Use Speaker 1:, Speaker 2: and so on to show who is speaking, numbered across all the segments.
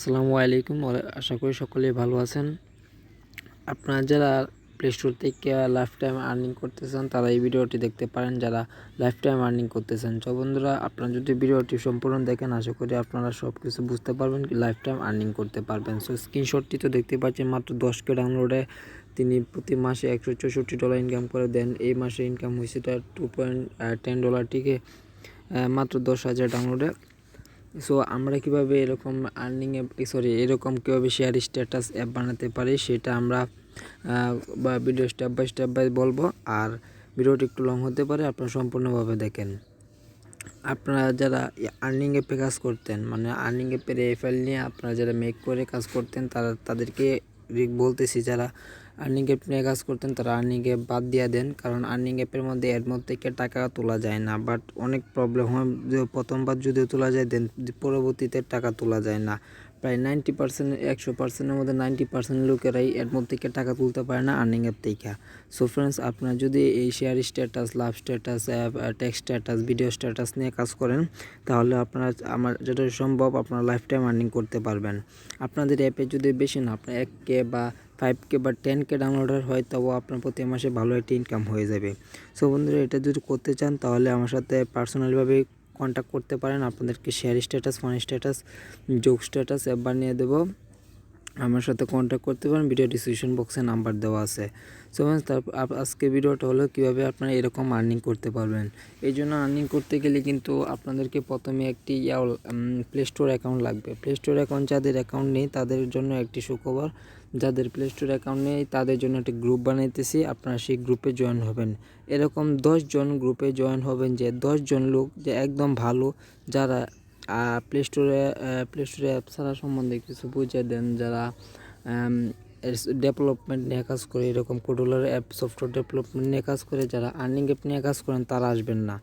Speaker 1: আসসালামু আলাইকুম। আশা করি সকলেই ভালো আছেন। আপনারা যারা প্লে স্টোর থেকে লাইফ টাইম আর্নিং করতে চান তারা এই ভিডিওটি দেখতে পারেন। যারা লাইফ টাইম আর্নিং করতে চান তো বন্ধুরা, আপনারা যদি ভিডিওটি সম্পূর্ণ দেখেন, আশা করি আপনারা সব কিছু বুঝতে পারবেন লাইফ টাইম আর্নিং করতে পারবেন। সো স্ক্রিনশটটি তো দেখতে পাচ্ছেন, মাত্র দশ কে ডাউনলোডে তিনি প্রতি মাসে একশো চৌষট্টি ডলার ইনকাম করে দেন। এই মাসে ইনকাম হয়েছে তার টু পয়েন্ট টেন ডলারটিকে মাত্র দশ হাজার ডাউনলোডে সো আমরা কীভাবে এরকম আর্নিং অ্যাপ সরি এরকম কীভাবে শেয়ার স্ট্যাটাস অ্যাপ বানাতে পারি সেটা আমরা বা video step by step by বলব। আর ভিডিওটি একটু লং হতে পারে, আপনারা সম্পূর্ণভাবে দেখেন। আপনারা যারা আর্নিং অ্যাপে কাজ করতেন মানে আর্নিং অ্যাপের এই ফাইল নিয়ে আপনারা যারা মেক করে কাজ করতেন, তারা, তাদেরকে বলতেছি যারা আর্নিং অ্যাপ নিয়ে কাজ করতেন, তারা আর্নিং অ্যাপ বাদ দিয়ে দেন। কারণ আর্নিং অ্যাপের মধ্যে এর মধ্যে থেকে টাকা তোলা যায় না। বাট অনেক প্রবলেম হয় প্রথমবার যদিও তোলা যায় দেন পরবর্তীতে টাকা তোলা যায় না। প্রায় নাইনটি পার্সেন্ট একশো পার্সেন্টের মধ্যে নাইনটি পার্সেন্ট লোকেরাই এর মধ্যে থেকে টাকা তুলতে পারে না আর্নিং অ্যাপ থেকে। সো ফ্রেন্ডস আপনার যদি এই share status love status app text status video status নিয়ে কাজ করেন, তাহলে আপনারা, আমার যেটা সম্ভব আপনারা লাইফ টাইম আর্নিং করতে পারবেন। আপনাদের অ্যাপে যদি বেশি না, আপনার এক কে বা ফাইভ কে বা টেন কে ডাউনলোডার হয়, তবু আপনার প্রতি মাসে ভালো একটি ইনকাম হয়ে যাবে। সো বন্ধুরা, এটা যদি করতে চান, তাহলে আমার সাথে পার্সোনালভাবে কন্ট্যাক্ট করতে পারেন। আপনাদেরকে শেয়ার স্ট্যাটাস ফোন স্ট্যাটাস যোগ স্ট্যাটাস অ্যাপ বানিয়ে দেবো। আমার সাথে কন্ট্যাক্ট করতে পারেন। ভিডিও ডিসক্রিপশন বক্সে নাম্বার দেওয়া আছে। সো তারপর আজকে ভিডিওটা হলো কীভাবে আপনারা এরকম আর্নিং করতে পারবেন। এই জন্য আর্নিং করতে গেলে কিন্তু আপনাদেরকে প্রথমে একটি প্লে স্টোর অ্যাকাউন্ট লাগবে। প্লে স্টোর অ্যাকাউন্ট যাদের অ্যাকাউন্ট নেই, তাদের জন্য একটি সুখবর। যাদের প্লে স্টোর অ্যাকাউন্ট নেই, তাদের জন্য একটি গ্রুপ বানাইতেছি। আপনারা সেই গ্রুপে জয়েন হবেন। এরকম জন গ্রুপে জয়েন হবেন যে জন লোক যে একদম ভালো, যারা প্লে স্টোরে প্লে স্টোরে অ্যাপ ছাড়া সম্বন্ধে কিছু বুঝে দেন যারা ডেভেলপমেন্ট নিয়ে কাজ করে, এরকম কোডুলার অ্যাপ সফটওয়্যার ডেভেলপমেন্ট নিয়ে কাজ করে, যারা আর্নিং অ্যাপ নিয়ে কাজ করেন, তারা আসবেন না।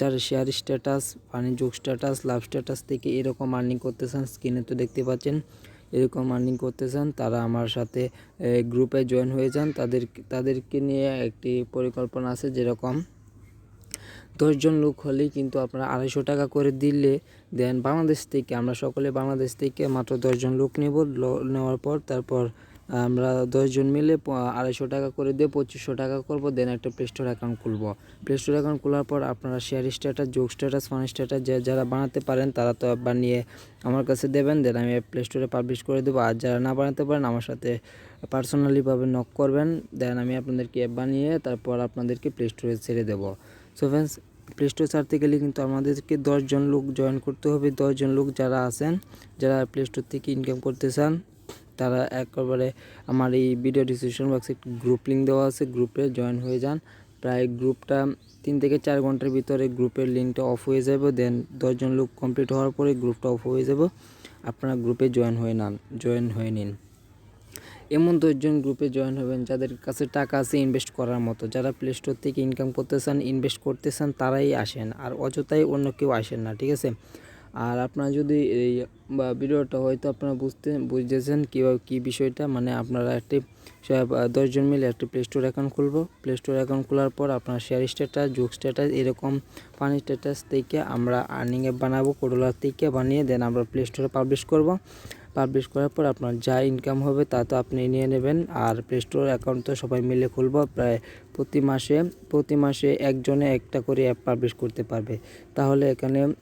Speaker 1: যারা শেয়ার স্ট্যাটাস বাণিজ্য স্ট্যাটাস লাভ স্ট্যাটাস থেকে এরকম আর্নিং করতে চান স্ক্রিনে তো দেখতে পাচ্ছেন, এরকম আর্নিং করতে চান তারা আমার সাথে গ্রুপে জয়েন হয়ে যান। তাদের, তাদেরকে নিয়ে একটি পরিকল্পনা আছে, যেরকম দশজন লোক হলেই কিন্তু আপনারা আড়াইশো টাকা করে দিলে দেন বাংলাদেশ থেকে, আমরা সকলে বাংলাদেশ থেকে মাত্র দশজন লোক নেব নেওয়ার পর তারপর আমরা দশজন মিলে আড়াইশো টাকা করে দিয়ে পঁচিশশো টাকা করব, দেন একটা প্লে স্টোর অ্যাকাউন্ট খুলব। প্লে স্টোর অ্যাকাউন্ট খোলার পর আপনারা শেয়ার স্ট্যাটাস যোগ স্ট্যাটাস ফান স্ট্যাটাস যে যারা বানাতে পারেন তারা তো বানিয়ে আমার কাছে দেবেন, দেন আমি প্লে স্টোরে পাবলিশ করে দেবো। আর যারা না বানাতে পারেন, আমার সাথে পার্সোনালিভাবে নক করবেন, দেন আমি আপনাদেরকে অ্যাপ বানিয়ে তারপর আপনাদেরকে প্লে স্টোরে ছেড়ে দেবো। সো ফ্রেন্ডস প্লে স্টোর ছাড়তে গেলে কিন্তু আমাদেরকে দশজন লোক জয়েন করতে হবে। দশজন লোক যারা আছেন, যারা প্লে স্টোর থেকে ইনকাম করতে চান, তারা একেবারে আমার এই ভিডিও ডিসক্রিপশন বক্সে গ্রুপ লিঙ্ক দেওয়া আছে। গ্রুপে জয়েন হয়ে যান। প্রায় গ্রুপটা তিন থেকে চার ঘণ্টার ভিতরে গ্রুপের লিঙ্কটা অফ হয়ে যাবে। দেন দশজন লোক কমপ্লিট হওয়ার পরে গ্রুপটা অফ হয়ে যাবে। আপনারা গ্রুপে জয়েন হয়ে নান জয়েন হয়ে নিন। এমন দশজন গ্রুপে জয়েন হবেন যাদের কাছে টাকা আছে ইনভেস্ট করার মতো। যারা প্লে স্টোর থেকে ইনকাম করতে চান ইনভেস্ট করতে চান, তারাই আসেন। আর অযথাই অন্য কেউ আসেন না, ঠিক আছে? আর আপনারা যদি এই ভিডিওটা হয়তো আপনারা বুঝতে বুঝতেছেন কীভাবে, কী বিষয়টা মানে আপনারা একটি দশজন মিলে একটি প্লে স্টোর অ্যাকাউন্ট খুলবো। প্লে স্টোর অ্যাকাউন্ট খোলার পর আপনার শেয়ার স্ট্যাটাস যোগ স্ট্যাটাস এরকম ফানি স্ট্যাটাস থেকে আমরা আর্নিং অ্যাপ বানাবো কোডোলার থেকে বানিয়ে দেন আমরা প্লে স্টোরে পাবলিশ করব। পাবলিশ করার পর আপনার যা ইনকাম হবে তা তো আপনি নিয়ে নেবেন। আর প্লে স্টোর অ্যাকাউন্ট তো সবাই মিলে খুলব। প্রায় প্রতি মাসে প্রতি মাসে একজনে একটা করে অ্যাপ পাবলিশ করতে পারবে। তাহলে এখানে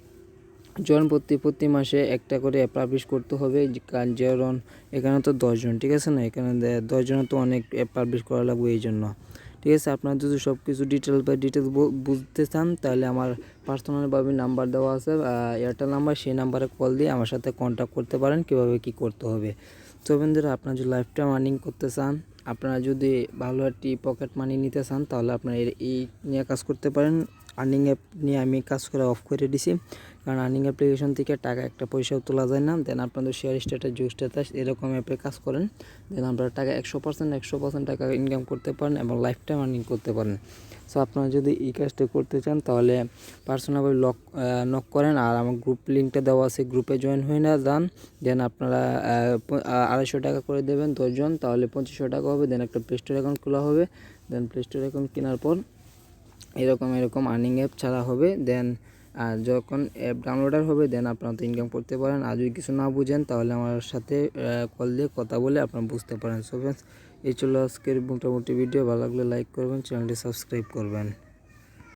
Speaker 1: জন প্রতি প্রতি মাসে একটা করে অ্যাপ পাবলিশ করতে হবে। কারণ এখানে তো দশজন, ঠিক আছে না? এখানে দে- দশজনের তো অনেক অ্যাপ পাবলিশ করা লাগবে এই জন্য ঠিক আছে, আপনার যদি সব কিছু ডিটেলস বা ডিটেলস বুঝতে চান, তাহলে আমার পার্সোনালভাবে নাম্বার দেওয়া আছে এয়ারটেল নাম্বার সেই নাম্বারে কল দিয়ে আমার সাথে কন্ট্যাক্ট করতে পারেন, কীভাবে কি করতে হবে। তো বন্ধুরা, আপনার যদি লাইফ টাইম আর্নিং করতে চান আপনারা যদি ভালো একটি পকেট মানি নিতে চান, তাহলে আপনারা এই নিয়ে কাজ করতে পারেন। আর্নিং অ্যাপ নিয়ে আমি কাজ করে অফ করে দিছি। কারণ আর্নিং অ্যাপ্লিকেশন থেকে টাকা একটা পয়সাও তোলা যায় না। দেন আপনাদের শেয়ার স্ট্যাটাস জুক স্ট্যাটাস এরকম অ্যাপে কাজ করেন। দেন আপনারা টাকা একশো পার্সেন্ট একশো পার্সেন্ট টাকা ইনকাম করতে পারেন এবং লাইফ টাইম আর্নিং করতে পারেন। সো আপনারা যদি এই কাজটা করতে চান, তাহলে পার্সোনালভাবে লক নক করেন আর আমার গ্রুপ লিঙ্কটা দেওয়া আছে গ্রুপে জয়েন হয়ে না, যান দেন আপনারা আড়াইশো টাকা করে দেবেন দশজন, তাহলে পঁচিশশো টাকা হবে দেন একটা প্লে স্টোর অ্যাকাউন্ট খোলা হবে দেন প্লে স্টোর অ্যাকাউন্ট কেনার পর এরকম এরকম আর্নিং অ্যাপ ছাড়া হবে দেন আর যখন অ্যাপ ডাউনলোডার হবে দেন আপনারা তো ইনকাম করতে পারেন। আর যদি কিছু না বুঝেন, তাহলে আমার সাথে কল দিয়ে কথা বলে আপনারা বুঝতে পারেন। সো ফ্রেন্ডস এই চলো আজকের মোটামুটি ভিডিও ভালো লাগলে লাইক করবেন চ্যানেলটি সাবস্ক্রাইব করবেন।